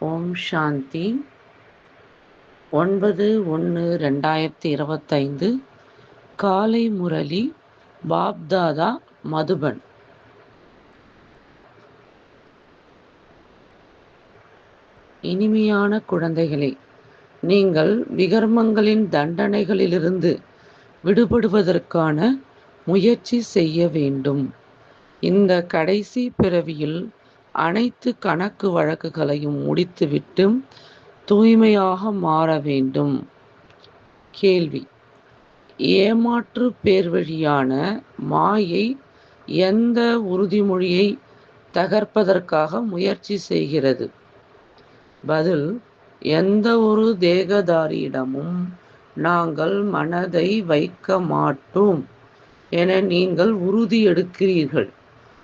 ஓம் சாந்தி. ஒன்பது ஒன்று ரெண்டாயிரத்தி இருபத்தைந்து. காலை முரளி பாப்தாதா மதுபன். இனிமையான குழந்தைகளே நீங்கள் விகர்மங்களின் தண்டனைகளிலிருந்து விடுபடுவதற்கான முயற்சி செய்ய வேண்டும். இந்த கடைசி பிறவியில் அனைத்து கணக்கு வழக்குகளையும் முடித்துவிட்டு தூய்மையாக மாற வேண்டும். கேள்வி. ஏமாற்று பேர்வழியான மாயை எந்த உறுதிமொழியை தகர்ப்பதற்காக முயற்சி செய்கிறது? பதில். எந்த ஒரு தேகதாரியிடமும் நாங்கள் மனதை வைக்க மாட்டோம். என நீங்கள் உறுதி எடுக்கிறீர்கள்.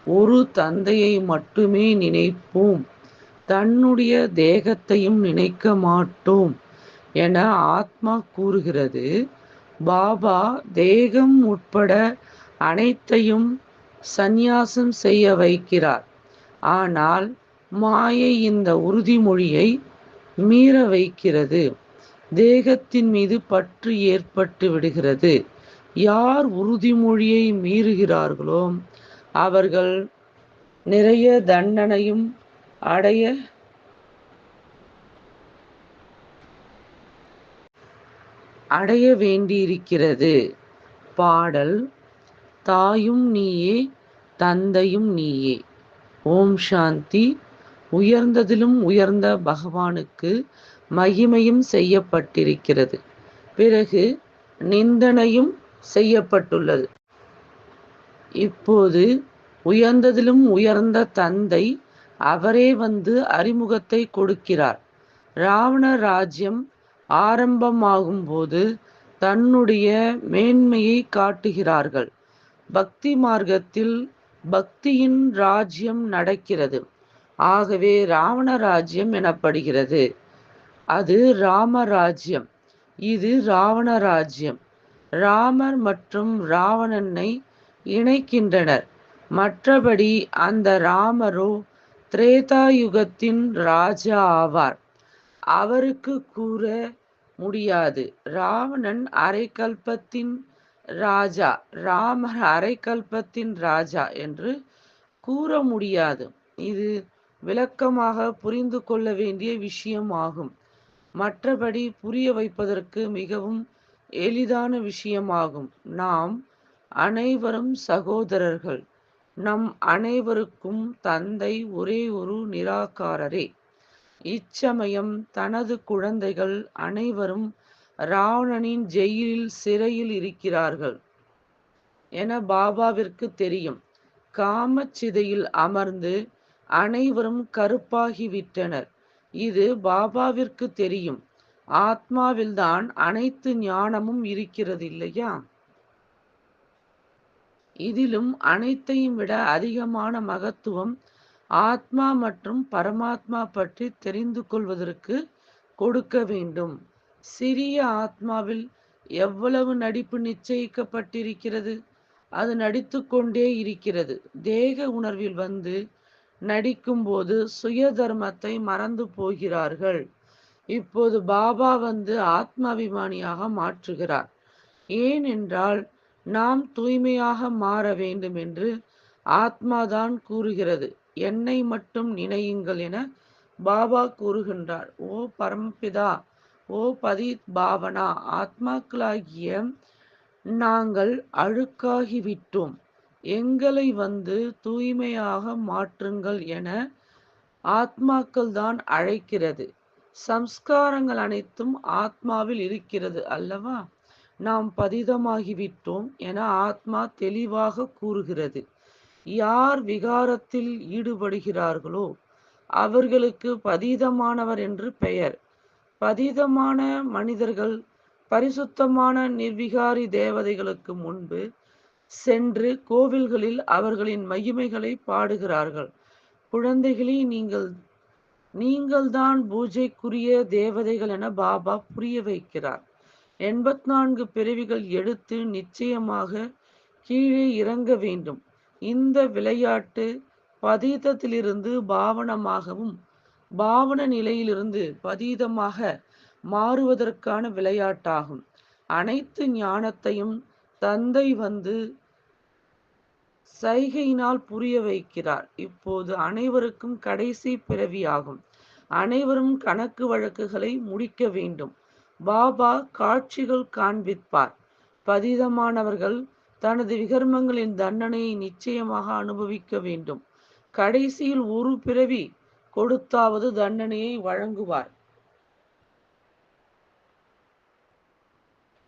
ஒரு தந்தையை மட்டுமே நினைப்போம். தன்னுடைய தேகத்தையும் நினைக்க மாட்டோம் என ஆத்மா கூறுகிறது. பாபா தேகம் உட்பட அனைத்தையும் சந்நியாசம் செய்ய வைக்கிறார். ஆனால் மாயை இந்த உறுதிமொழியை மீற வைக்கிறது. தேகத்தின் மீது பற்று ஏற்பட்டு விடுகிறது. யார் உறுதிமொழியை மீறுகிறார்களோ அவர்கள் நிறைய தண்டனையும் அடைய அடைய வேண்டியிருக்கிறது. பாடல் தாயும் நீயே தந்தையும் நீயே. ஓம் சாந்தி. உயர்ந்ததிலும் உயர்ந்த பகவானுக்கு மகிமையும் செய்யப்பட்டிருக்கிறது. பிறகு நிந்தனையும் செய்யப்பட்டுள்ளது. இப்போது உயர்ந்ததிலும் உயர்ந்த தந்தை அவரே வந்து அறிமுகத்தை கொடுக்கிறார். ராவண ராஜ்யம் ஆரம்பமாகும் போது தன்னுடைய மேன்மையை காட்டுகிறார்கள். பக்தி மார்க்கத்தில் பக்தியின் ராஜ்யம் நடக்கிறது. ஆகவே ராவண ராஜ்யம் எனப்படுகிறது. அது ராமராஜ்யம். இது ராவண ராஜ்யம் ராமர் மற்றும் ராவணனை இணைக்கின்றனர். மற்றபடி அந்த ராமரோ திரேதாயுகத்தின் ராஜா ஆவார். அவருக்கு கூற முடியாது. ராவணன் அரைக்கல்பத்தின் ராஜா ராமர் அரைக்கல்பத்தின் ராஜா என்று கூற முடியாது. இது விளக்கமாக புரிந்து கொள்ள வேண்டிய விஷயம் ஆகும். மற்றபடி புரிய வைப்பதற்கு மிகவும் எளிதான விஷயமாகும் நாம் அனைவரும் சகோதரர்கள். நம் அனைவருக்கும் தந்தை ஒரே ஒரு நிராகாரரே. இச்சமயம் தனது குழந்தைகள் அனைவரும் ராவணனின் ஜெயிலில் சிறையில் இருக்கிறார்கள் என பாபாவிற்கு தெரியும். காமச்சிதையில் அமர்ந்து அனைவரும் கருப்பாகிவிட்டனர். இது பாபாவிற்கு தெரியும். ஆத்மாவில்தான் அனைத்து ஞானமும் இருக்கிறது இல்லையா இதிலும் அனைத்தையும் விட அதிகமான மகத்துவம் ஆத்மா மற்றும் பரமாத்மா பற்றி தெரிந்து கொள்வதற்கு கொடுக்க வேண்டும். சிறிய ஆத்மாவில் எவ்வளவு நடிப்பு நிச்சயிக்கப்பட்டிருக்கிறது? அது நடித்து கொண்டே இருக்கிறது. தேக உணர்வில் வந்து நடிக்கும்போது சுய தர்மத்தை மறந்து போகிறார்கள். இப்போது பாபா வந்து ஆத்மாபிமானியாக மாற்றுகிறார். ஏனென்றால் நாம் தூய்மையாக மாற வேண்டும் என்று ஆத்மாதான் கூறுகிறது. என்னை மட்டும் நினையுங்கள் என பாபா கூறுகின்றார். ஓ பரமபிதா ஓ பதித் பாவனா ஆத்மாக்களாகிய நாங்கள் அழுக்காகிவிட்டோம். எங்களை வந்து தூய்மையாக மாற்றுங்கள் என ஆத்மாக்கள் தான் அழைக்கிறது. சம்ஸ்காரங்கள் அனைத்தும் ஆத்மாவில் இருக்கிறது அல்லவா? நாம் பதிதமாகிவிட்டோம் என ஆத்மா தெளிவாக கூறுகிறது. யார் விகாரத்தில் ஈடுபடுகிறார்களோ அவர்களுக்கு பதீதமானவர் என்று பெயர். பதீதமான மனிதர்கள் பரிசுத்தமான நிர்விகாரி தேவதைகளுக்கு முன்பு சென்று கோவில்களில் அவர்களின் மகிமைகளை பாடுகிறார்கள். குழந்தைகளே நீங்கள் நீங்கள்தான் பூஜைக்குரிய தேவதைகள் என பாபா புரிய வைக்கிறார். எண்பத்தி நான்கு பிறவிகள் எடுத்து நிச்சயமாக கீழே இறங்க வேண்டும். இந்த விளையாட்டு பதீதத்திலிருந்து பாவனமாகவும் பாவன நிலையிலிருந்து பதீதமாக மாறுவதற்கான விளையாட்டாகும். அனைத்து ஞானத்தையும் தந்தை வந்து சைகையினால் புரிய வைக்கிறார். இப்போது அனைவருக்கும் கடைசி பிறவியாகும். அனைவரும் கணக்கு வழக்குகளை முடிக்க வேண்டும். பாபா காட்சிகள் காண்பிப்பார். பதிதமானவர்கள் தனது விகர்மங்களின் தண்டனையை நிச்சயமாக அனுபவிக்க வேண்டும். கடைசியில் ஒரு பிறவி கொடுத்தாவது தண்டனையை வழங்குவார்.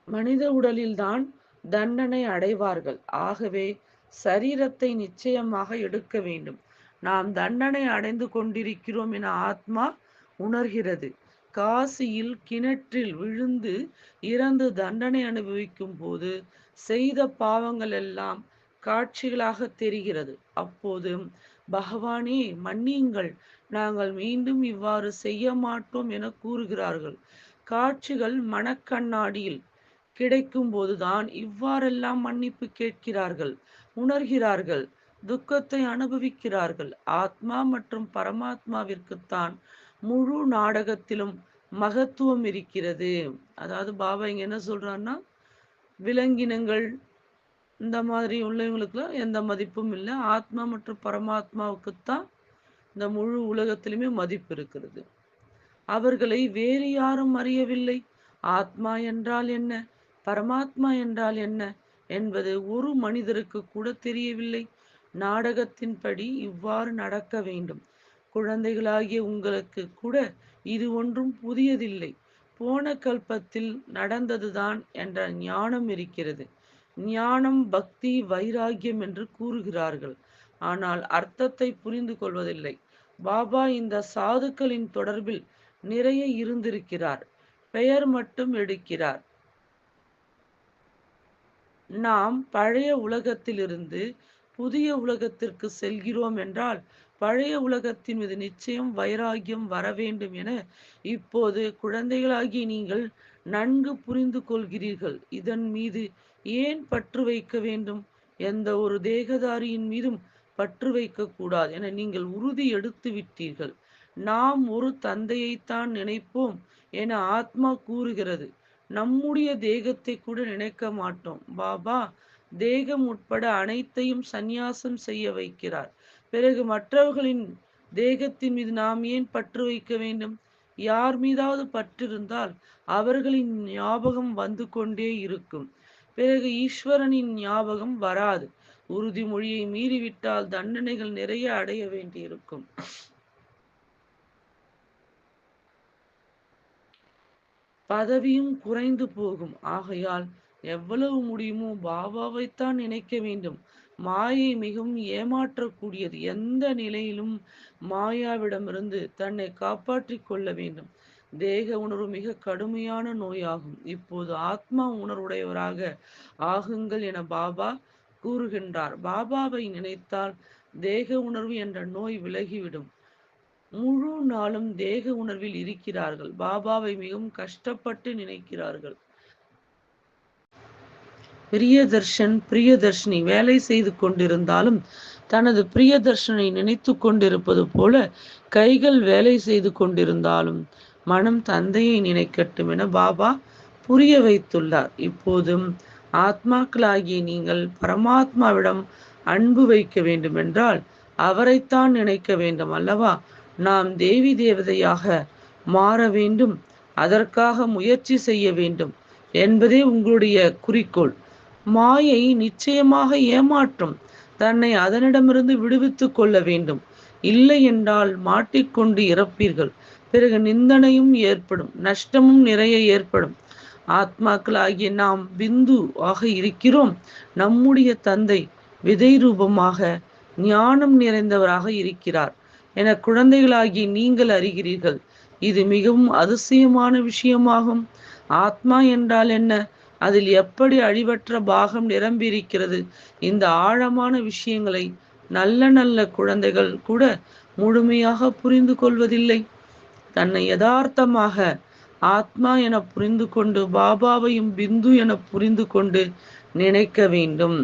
மனித உடலில்தான் தண்டனை அடைவார்கள். ஆகவே சரீரத்தை நிச்சயமாக எடுக்க வேண்டும். நாம் தண்டனை அடைந்து கொண்டிருக்கிறோம் என ஆத்மா உணர்கிறது. காசியில் கிணற்றில் விழுந்து இறந்து தண்டனை அனுபவிக்கும் போது செய்த பாவங்கள் எல்லாம் காட்சிகளாக தெரிகிறது. அப்போது பகவானே மன்னியுங்கள். நாங்கள் மீண்டும் இவ்வாறு செய்ய மாட்டோம் என கூறுகிறார்கள். காட்சிகள் மனக்கண்ணாடியில் கிடைக்கும் போதுதான் இவ்வாறெல்லாம் மன்னிப்பு கேட்கிறார்கள் உணர்கிறார்கள் துக்கத்தை அனுபவிக்கிறார்கள். ஆத்மா மற்றும் பரமாத்மாவிற்குத்தான் முழு நாடகத்திலும் மகத்துவம் இருக்கிறது. அதாவது பாபா இங்க என்ன சொல்றாருன்னா விலங்கினங்கள் இந்த மாதிரி உள்ளவங்களுக்குலாம் எந்த மதிப்பும் இல்லை. ஆத்மா மற்றும் பரமாத்மாவுக்குத்தான் இந்த முழு உலகத்திலுமே மதிப்பு இருக்கிறது. அவர்களை வேறு யாரும் அறியவில்லை. ஆத்மா என்றால் என்ன? பரமாத்மா என்றால் என்ன? என்பது ஒரு மனிதருக்கு கூட தெரியவில்லை. நாடகத்தின்படி இவ்வாறு நடக்க வேண்டும். குழந்தைகளாகிய உங்களுக்கு கூட இது ஒன்றும் புதியதில்லை. போன கல்பத்தில் நடந்ததுதான் என்ற ஞானம் இருக்கிறது. ஞானம் பக்தி வைராகியம் என்று கூறுகிறார்கள். ஆனால் அர்த்தத்தை புரிந்து கொள்வதில்லை. பாபா இந்த சாதுக்களின் தொடர்பில் நிறைய இருந்திருக்கிறார். பெயர் மட்டும் எடுக்கிறார். நாம் பழைய உலகத்திலிருந்து புதிய உலகத்திற்கு செல்கிறோம் என்றால் பழைய உலகத்தின் மீது நிச்சயம் வைராகியம் வர வேண்டும் என இப்போது குழந்தைகளாகி நீங்கள் நன்கு புரிந்து கொள்கிறீர்கள். இதன் மீது ஏன் பற்று வைக்க வேண்டும்? எந்த ஒரு தேகதாரியின் மீதும் பற்று வைக்க கூடாது என நீங்கள் உறுதி எடுத்து விட்டீர்கள். நாம் ஒரு தந்தையைத்தான் நினைப்போம் என ஆத்மா கூறுகிறது. நம்முடைய தேகத்தை கூட நினைக்க மாட்டோம். பாபா தேகம் உட்பட அனைத்தையும் சந்நியாசம் செய்ய வைக்கிறார். பிறகு மற்றவர்களின் தேகத்தின் மீது நாம் ஏன் பற்று வைக்க வேண்டும்? யார் மீதாவது பற்றிருந்தால் அவர்களின் ஞாபகம் வந்து கொண்டே இருக்கும். பிறகு ஈஸ்வரனின் ஞாபகம் வராது. உறுதிமொழியை மீறிவிட்டால் தண்டனைகள் நிறைய அடைய வேண்டியிருக்கும். பதவியும் குறைந்து போகும். ஆகையால் எவ்வளவு முடியுமோ பாபாவைத்தான் நினைக்க வேண்டும். மாயை மிகவும் ஏமாற்றக்கூடியது. எந்த நிலையிலும் மாயாவிடமிருந்து தன்னை காப்பாற்றிக் கொள்ள வேண்டும். தேக உணர்வு மிக கடுமையான நோயாகும். இப்போது ஆத்மா உணர்வுடையவராக ஆகுங்கள் என பாபா கூறுகின்றார். பாபாவை நினைத்தால் தேக உணர்வு என்ற நோய் விலகிவிடும். முழு நாளும் தேக உணர்வில் இருக்கிறார்கள். பாபாவை மிகவும் கஷ்டப்பட்டு நினைக்கிறார்கள். பிரியதர்ஷன் பிரியதர்ஷினி வேலை செய்து கொண்டிருந்தாலும் தனது பிரியதர்ஷனை நினைத்து கொண்டிருப்பது போல கைகள் வேலை செய்து கொண்டிருந்தாலும் மனம் தந்தையை நினைக்கட்டும் என பாபா புரிய வைத்துள்ளார். இப்போதும் ஆத்மாக்களாகிய நீங்கள் பரமாத்மாவிடம் அன்பு வைக்க வேண்டும் என்றால் அவரைத்தான் நினைக்க வேண்டும் அல்லவா? நாம் தேவி தேவதையாக மாற வேண்டும் அதற்காக முயற்சி செய்ய வேண்டும் என்பதே உங்களுடைய குறிக்கோள். மாயை நிச்சயமாக ஏமாற்றும். தன்னை அதனிடமிருந்து விடுவித்துக் கொள்ள வேண்டும். இல்லை என்றால் மாட்டிக்கொண்டு இறப்பீர்கள். பிறகு நிந்தனையும் ஏற்படும். நஷ்டமும் நிறைய ஏற்படும். ஆத்மாக்களாகிய நாம் பிந்து ஆக இருக்கிறோம். நம்முடைய தந்தை விதை ரூபமாக ஞானம் நிறைந்தவராக இருக்கிறார். என குழந்தைகளாகி நீங்கள் அறிகிறீர்கள். இது மிகவும் அதிசயமான விஷயமாகும். ஆத்மா என்றால் என்ன? அதில் எப்படி அழிவற்ற பாகம் நிரம்பியிருக்கிறது? இந்த ஆழமான விஷயங்களை நல்ல நல்ல குழந்தைகள் கூட முழுமையாக புரிந்து கொள்வதில்லை. தன்னை யதார்த்தமாக ஆத்மா என புரிந்து கொண்டு பாபாவையும் பிந்து என புரிந்து கொண்டு நினைக்க வேண்டும்.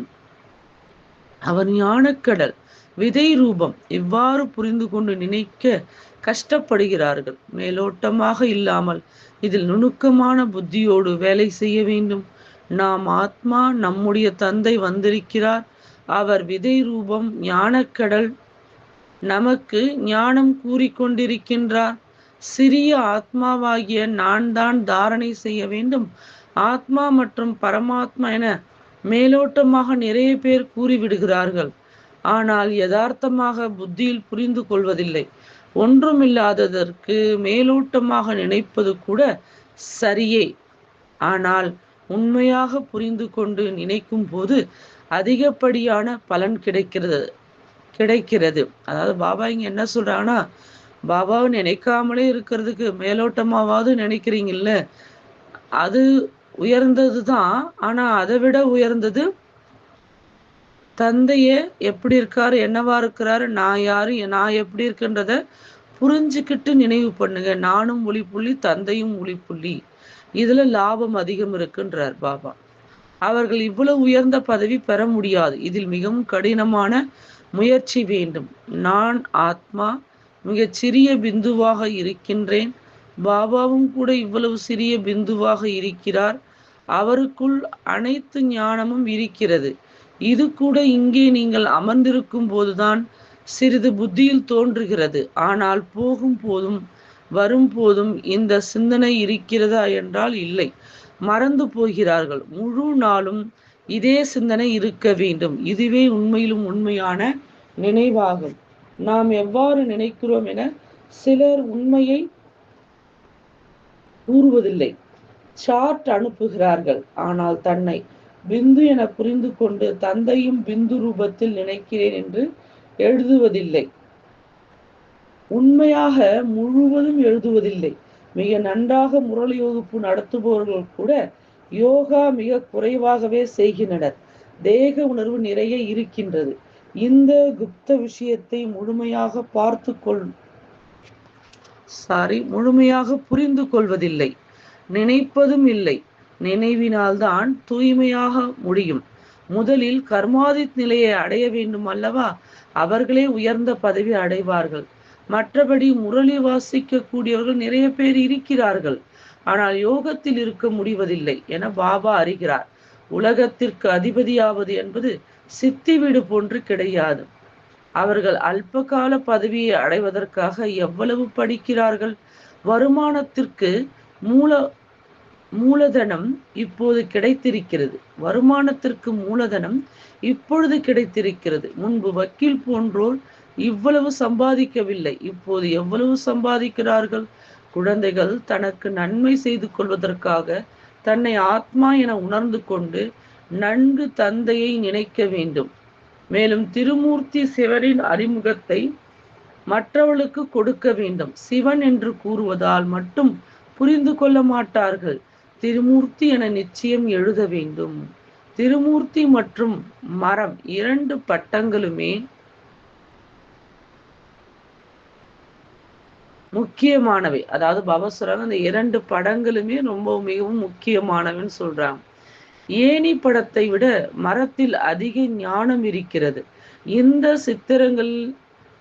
அவர் ஞானக்கடல் விதை ரூபம் இவ்வாறு புரிந்து கொண்டு நினைக்க கஷ்டப்படுகிறார்கள். மேலோட்டமாக இல்லாமல் இதில் நுணுக்கமான புத்தியோடு வேலை செய்ய வேண்டும். நாம் ஆத்மா நம்முடைய தந்தை வந்திருக்கிறார். அவர் விதை ரூபம் ஞானக்கடல் நமக்கு ஞானம் கூறிக்கொண்டிருக்கின்றார் சிறிய ஆத்மாவாகிய நான் தான் தாரணை செய்ய வேண்டும். ஆத்மா மற்றும் பரமாத்மா என மேலோட்டமாக நிறைய பேர் கூறிவிடுகிறார்கள். ஆனால் யதார்த்தமாக புத்தியில் புரிந்து கொள்வதில்லை. ஒன்றுமில்லாததற்கு மேலோட்டமாக நினைப்பது கூட சரியே. ஆனால் உண்மையாக புரிந்து கொண்டு நினைக்கும் போது அதிகப்படியான பலன் கிடைக்கிறது கிடைக்கிறது. அதாவது பாபா இங்க என்ன சொல்றாங்கன்னா பாபாவை நினைக்காமலே இருக்கிறதுக்கு மேலோட்டமாவது நினைக்கிறீங்கல்ல? அது உயர்ந்தது தான் ஆனா அதை விட உயர்ந்தது தந்தைய எப்படி இருக்காரு என்னவா இருக்கிறாரு நான் யாரு நான் எப்படி இருக்குன்றத புரிஞ்சுக்கிட்டு நினைவு பண்ணுங்க. நானும் ஒளிப்புள்ளி தந்தையும் ஒளிப்புள்ளி. இதுல லாபம் அதிகம் இருக்குன்றார் பாபா. அவர்கள் இவ்வளவு உயர்ந்த பதவி பெற முடியாது. இதில் மிகவும் கடினமான முயற்சி வேண்டும். நான் ஆத்மா மிகச் சிறிய பிந்துவாக இருக்கின்றேன். பாபாவும் கூட இவ்வளவு சிறிய பிந்துவாக இருக்கிறார். அவருக்குள் அனைத்து ஞானமும் இருக்கிறது. இது கூட இங்கே நீங்கள் அமர்ந்திருக்கும் போதுதான் சிறிது புத்தியில் தோன்றுகிறது. ஆனால் போகும் போதும் வரும் போதும் இந்த சிந்தனை இருக்கிறதா என்றால் இல்லை. மறந்து போகிறார்கள். முழு நாளும் இதே சிந்தனை இருக்க வேண்டும். இதுவே உண்மையிலும் உண்மையான நினைவாகும். நாம் எவ்வாறு நினைக்கிறோம் என சிலர் உண்மையை கூறுவதில்லை. சார்ட் அனுப்புகிறார்கள். ஆனால் தன்னை பிந்து என புரிந்து கொண்டு தந்தையும் பிந்து ரூபத்தில் நினைக்கிறேன் என்று எழுதுவதில்லை. உண்மையாக முழுவதும் எழுதுவதில்லை. மிக நன்றாக முரளி வகுப்பு நடத்துபவர்கள் கூட யோகா மிக குறைவாகவே செய்கின்றனர். தேக உணர்வு நிறைய இருக்கின்றது. இந்த குப்த விஷயத்தை முழுமையாக பார்த்து கொள் சாரி முழுமையாக புரிந்து கொள்வதில்லை. நினைப்பதும் இல்லை. நினைவினால்தான் தூய்மையாக முடியும். முதலில் கர்மாதித் நிலையை அடைய வேண்டும் அல்லவா? அவர்களே உயர்ந்த பதவி அடைவார்கள். மற்றபடி முரளி வாசிக்க கூடியவர்கள் நிறைய பேர் இருக்கிறார்கள். ஆனால் யோகத்தில் இருக்க முடிவதில்லை என பாபா அறிகிறார். உலகத்திற்கு அதிபதியாவது என்பது சித்தி வீடு போன்று கிடையாது. அவர்கள் அல்பகால பதவியை அடைவதற்காக எவ்வளவு படிக்கிறார்கள்? வருமானத்திற்கு மூல மூலதனம் இப்போது கிடைத்திருக்கிறது. வருமானத்திற்கு மூலதனம் இப்பொழுது கிடைத்திருக்கிறது. முன்பு வக்கீல் போன்றோர் இவ்வளவு சம்பாதிக்கவில்லை. இப்போது எவ்வளவு சம்பாதிக்கிறார்கள்? குழந்தைகள் தனக்கு நன்மை செய்து கொள்வதற்காக தன்னை ஆத்மா என உணர்ந்து கொண்டு நன்கு தந்தையை நினைக்க வேண்டும். மேலும் திருமூர்த்தி சிவனின் அறிமுகத்தை மற்றவர்களுக்கு கொடுக்க வேண்டும். சிவன் என்று கூறுவதால் மட்டும் புரிந்து கொள்ள மாட்டார்கள். திருமூர்த்தி என நிச்சயம் எழுத வேண்டும். திருமூர்த்தி மற்றும் மரம் இரண்டு பட்டங்களுமே முக்கியமானவை. அதாவது பாபா சொல்றாங்க இரண்டு படங்களுமே ரொம்ப மிகவும் முக்கியமானவன்னு சொல்றாங்க ஏணி படத்தை விட மரத்தில் அதிக ஞானம் இருக்கிறது. இந்த சித்திரங்கள்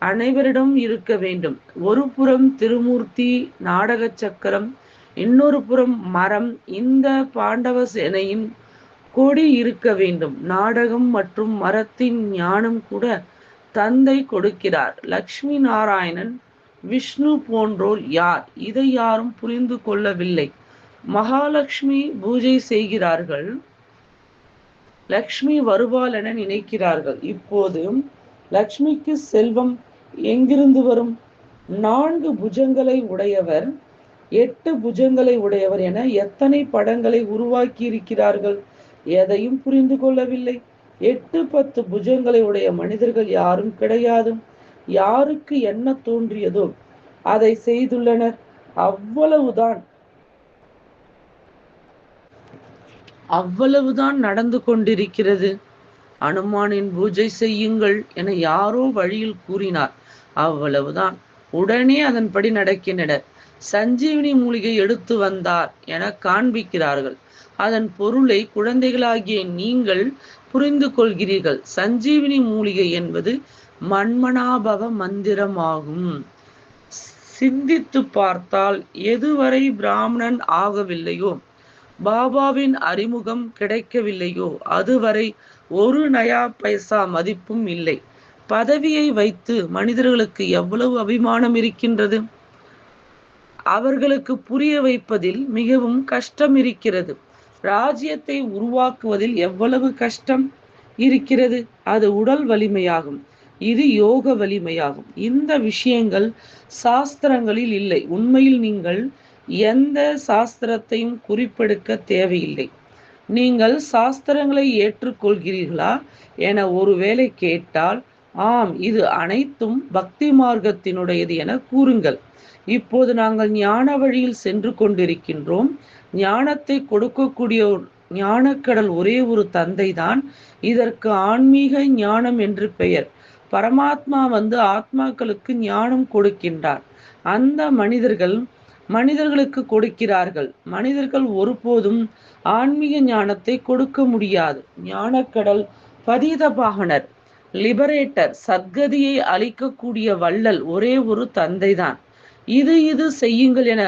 அனைவரிடம் இருக்க வேண்டும். ஒரு புறம் திருமூர்த்தி நாடக சக்கரம் இன்னொரு புறம் மரம் இந்த பாண்டவ சேனையின் கொடி இருக்க வேண்டும். நாடகம் மற்றும் மரத்தின் ஞானம் கூட தந்தை கொடுக்கிறார். லக்ஷ்மி நாராயணன் விஷ்ணு போன்றோர் யார்? இதை யாரும் புரிந்து கொள்ளவில்லை. மகாலட்சுமி பூஜை செய்கிறார்கள். லக்ஷ்மி வருவாள் என நினைக்கிறார்கள். இப்போது லக்ஷ்மிக்கு செல்வம் எங்கிருந்து வரும்? நான்கு புஜங்களை உடையவர் எட்டு புஜங்களை உடையவர் என எத்தனை படங்களை உருவாக்கி இருக்கிறார்கள் எதையும் புரிந்து கொள்ளவில்லை. எட்டு பத்து புஜங்களை உடைய மனிதர்கள் யாரும் கிடையாது யாருக்கு என்ன தோன்றியதோ அதை செய்துள்ளனர். அவ்வளவுதான். அவ்வளவுதான் நடந்து கொண்டிருக்கிறது. அனுமானின் பூஜை செய்யுங்கள் என யாரோ வழியில் கூறினார். அவ்வளவுதான். உடனே அதன்படி நடக்கின்றனர். சஞ்சீவினி மூலிகை எடுத்து வந்தார் என காண்பிக்கிறார்கள். அதன் பொருளை குழந்தைகளாகிய நீங்கள் புரிந்து கொள்கிறீர்கள். சஞ்சீவினி மூலிகை என்பது மன்மனாபவ மந்திரமாகும். சிந்தித்து பார்த்தால் எதுவரை பிராமணன் ஆகவில்லையோ பாபாவின் அறிமுகம் கிடைக்கவில்லையோ அதுவரை ஒரு நயா பைசா மதிப்பும் இல்லை. பதவியை வைத்து மனிதர்களுக்கு எவ்வளவு அபிமானம் இருக்கின்றது? அவர்களுக்கு புரிய வைப்பதில் மிகவும் கஷ்டம் இருக்கிறது ராஜ்யத்தை உருவாக்குவதில் எவ்வளவு கஷ்டம் இருக்கிறது? அது உடல் வலிமையாகும். இது யோக வலிமையாகும். இந்த விஷயங்கள் சாஸ்திரங்களில் இல்லை. உண்மையில் நீங்கள் எந்த சாஸ்திரத்தையும் குறிப்பெடுக்க தேவையில்லை. நீங்கள் சாஸ்திரங்களை ஏற்றுக்கொள்கிறீர்களா என ஒருவேளை கேட்டால் ஆம் இது அனைத்தும் பக்தி மார்க்கத்தினுடையது என கூறுங்கள். இப்போது நாங்கள் ஞான வழியில் சென்று கொண்டிருக்கின்றோம். ஞானத்தை கொடுக்கக்கூடிய ஞானக்கடல் ஒரே ஒரு தந்தை தான் இதற்கு ஆன்மீக ஞானம் என்று பெயர். பரமாத்மா வந்து ஆத்மாக்களுக்கு ஞானம் கொடுக்கின்றார். அந்த மனிதர்கள் மனிதர்களுக்கு கொடுக்கிறார்கள். மனிதர்கள் ஒருபோதும் ஆன்மீக ஞானத்தை கொடுக்க முடியாது. ஞானக்கடல் பதீதபாகனர் லிபரேட்டர் சத்கதியை அளிக்கக்கூடிய வள்ளல் ஒரே ஒரு தந்தைதான். இது இது செய்யுங்கள் என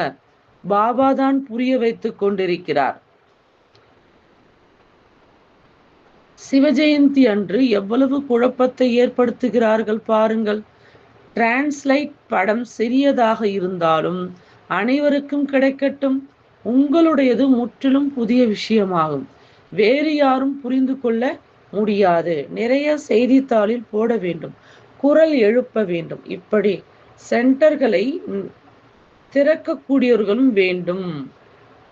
பாபா தான் புரிய வைத்துக் கொண்டிருக்கிறார். சிவஜெயந்தி அன்று எவ்வளவு குழப்பத்தை ஏற்படுத்துகிறார்கள் பாருங்கள். டிரான்ஸ்லைட் படம் சிறியதாக இருந்தாலும் அனைவருக்கும் கிடைக்கட்டும். உங்களுடையது முற்றிலும் புதிய விஷயமாகும். வேறு யாரும் புரிந்து கொள்ள முடியாது. நிறைய செய்தித்தாளில் போட வேண்டும். குரல் எழுப்ப வேண்டும். இப்படி சென்டர்களை திறக்கக்கூடியவர்களும் வேண்டும்.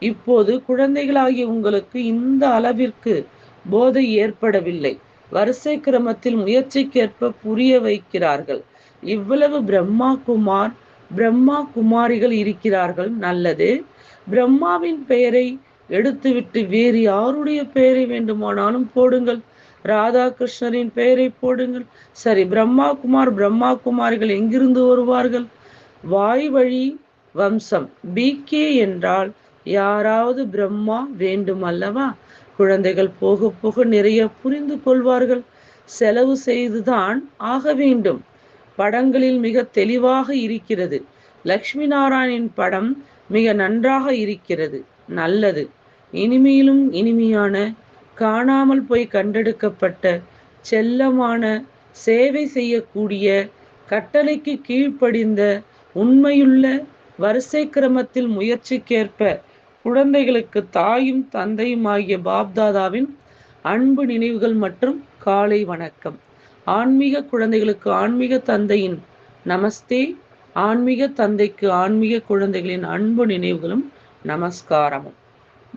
இப்போது குழந்தைகளாகிய உங்களுக்கு இந்த அளவிற்கு போதை ஏற்படவில்லை. வரிசை கிரமத்தில் முயற்சிக்கேற்ப புரிய வைக்கிறார்கள். இவ்வளவு பிரம்மா குமார் பிரம்மா குமாரிகள் இருக்கிறார்கள். நல்லது. பிரம்மாவின் பெயரை எடுத்துவிட்டு வேறு யாருடைய பெயரை வேண்டுமானாலும் போடுங்கள். ராதாகிருஷ்ணரின் பெயரை போடுங்கள். சரி பிரம்மா குமார் பிரம்மா குமாரிகள் எங்கிருந்து வருவார்கள்? வாய் வழி வம்சம். பிகே என்றால் யாராவது பிரம்மா வேண்டும் அல்லவா? குழந்தைகள் போக போக நிறைய புரிந்து கொள்வார்கள். செலவு செய்துதான் ஆக வேண்டும். படங்களில் மிக தெளிவாக இருக்கிறது. லக்ஷ்மி நாராயணின் படம் மிக நன்றாக இருக்கிறது. நல்லது. இனிமையிலும் இனிமையான காணாமல் போய் கண்டெடுக்கப்பட்ட செல்லமான சேவை செய்யக்கூடிய கட்டளைக்கு கீழ்ப்படிந்த உண்மையுள்ள வரிசை கிரமத்தில் முயற்சிக்கேற்ப குழந்தைகளுக்கு தாயும் தந்தையும் ஆகிய பாப்தாதாவின் அன்பு நினைவுகள் மற்றும் காலை வணக்கம். ஆன்மீக குழந்தைகளுக்கு ஆன்மீக தந்தையின் நமஸ்தே. ஆன்மீக தந்தைக்கு ஆன்மீக குழந்தைகளின் அன்பு நினைவுகளும் நமஸ்காரமும்.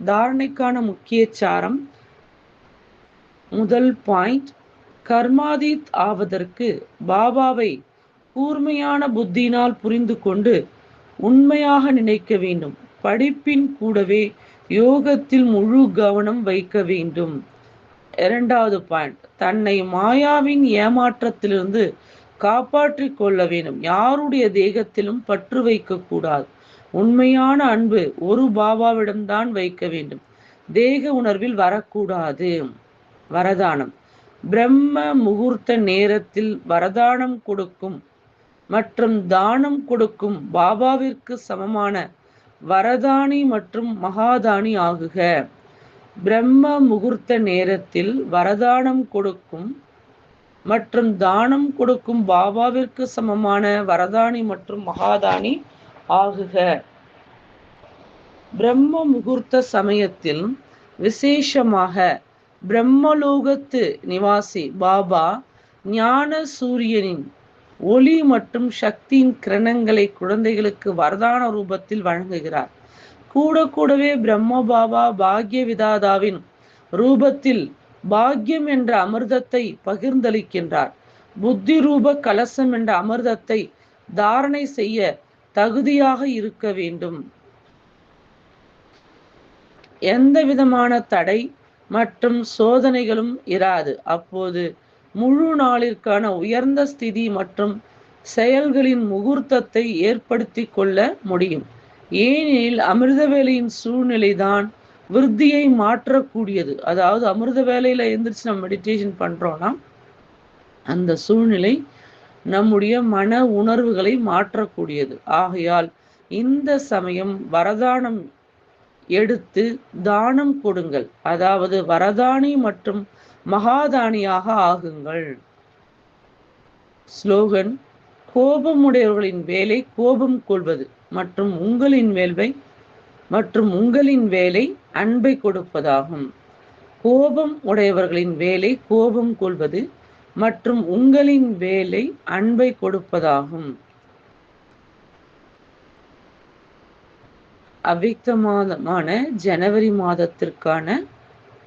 தாரணைக்கான முக்கிய சாரம் முதல் பாயிண்ட் கர்மாதீத் ஆவதற்கு பாபாவை கூர்மையான புத்தியினால் புரிந்து கொண்டு உண்மையாக நினைக்க வேண்டும். படிப்பின் கூடவே யோகத்தில் முழு கவனம் வைக்க வேண்டும். இரண்டாவது பாயிண்ட் தன்னை மாயாவின் ஏமாற்றத்திலிருந்து காப்பாற்றிக் கொள்ள வேண்டும். யாருடைய தேகத்திலும் பற்று வைக்கக்கூடாது உண்மையான அன்பு ஒரு பாபாவிடம்தான் வைக்க வேண்டும். தேக உணர்வில் வரக்கூடாது. வரதானம். பிரம்ம முகூர்த்த நேரத்தில் வரதானம் கொடுக்கும் மற்றும் தானம் கொடுக்கும் பாபாவிற்கு சமமான வரதானி மற்றும் மகாதானி ஆகுக. பிரம்ம முகூர்த்த நேரத்தில் வரதானம் கொடுக்கும் மற்றும் தானம் கொடுக்கும் பாபாவிற்கு சமமான வரதானி மற்றும் மகாதானி ஆகுக. பிரம்ம முகூர்த்த சமயத்தில் விசேஷமாக பிரம்மலோகத்து நிவாசி பாபா ஞான சூரியனின் ஒளி மற்றும் சக்தியின் கிரணங்களை குழந்தைகளுக்கு வரதான ரூபத்தில் வழங்குகிறார். கூட கூடவே பிரம்ம பாபா பாக்ய விதாதாவின் ரூபத்தில் பாக்யம் என்ற அமிர்தத்தை பகிர்ந்தளிக்கின்றார். புத்தி ரூப கலசம் என்ற அமிர்தத்தை தாரணை செய்ய தகுதியாக இருக்க வேண்டும். எந்த விதமான தடை மற்றும் சோதனைகளும் இராது. அப்போது முழு நாளிற்கான உயர்ந்த ஸ்திதி மற்றும் செயல்களின் முகூர்த்தத்தை ஏற்படுத்தி கொள்ள முடியும். ஏனெனில் அமிர்த வேலையின் சூழ்நிலைதான் விருத்தியை மாற்றக்கூடியது. அதாவது அமிர்த வேலையில எழுந்திரிச்சு நம்ம மெடிடேஷன் பண்றோம்னா அந்த சூழ்நிலை நம்முடைய மன உணர்வுகளை மாற்றக்கூடியது. ஆகையால் இந்த சமயம் வரதானம் எடுத்து தானம் கொடுங்கள். அதாவது வரதானி மற்றும் மகாதானியாக ஆகுங்கள். ஸ்லோகன் கோபமுடையவர்களின் வேலை கோபம் கொள்வது மற்றும் உங்களின் வேல்வை மற்றும் உங்களின் வேலை அன்பை கொடுப்பதாகும். கோபம் உடையவர்களின் வேலை கோபம் கொள்வது மற்றும் உங்களின் வேலை அன்பை கொடுப்பதாகும். அவ்விக்த மாதமான ஜனவரி மாதத்திற்கான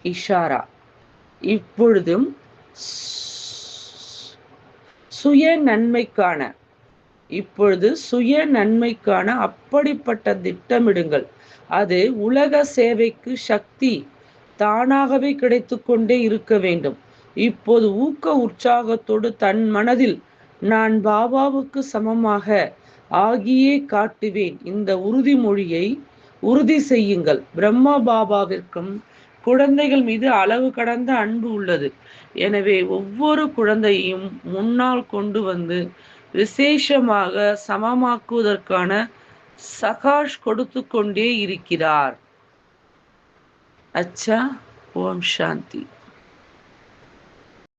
இஷாரா. இப்பொழுதும் சுய நன்மைக்கான இப்பொழுது சுய நன்மைக்கான அப்படிப்பட்ட திட்டமிடுங்கள். அது உலக சேவைக்கு சக்தி தானாகவே கிடைத்து கொண்டே இருக்க வேண்டும். இப்போது ஊக்க உற்சாகத்தோடு தன் மனதில் நான் பாபாவுக்கு சமமாக ஆகியே காட்டுவேன் இந்த உறுதிமொழியை உறுதி செய்யுங்கள். பிரம்மா பாபாவிற்கும் குழந்தைகள் மீது அளவு கடந்த அன்பு உள்ளது. எனவே ஒவ்வொரு குழந்தையும் முன்னால் கொண்டு வந்து விசேஷமாக சமமாக்குவதற்கான சகாஷ் கொடுத்து கொண்டே இருக்கிறார். அச்சா ஓம் சாந்தி.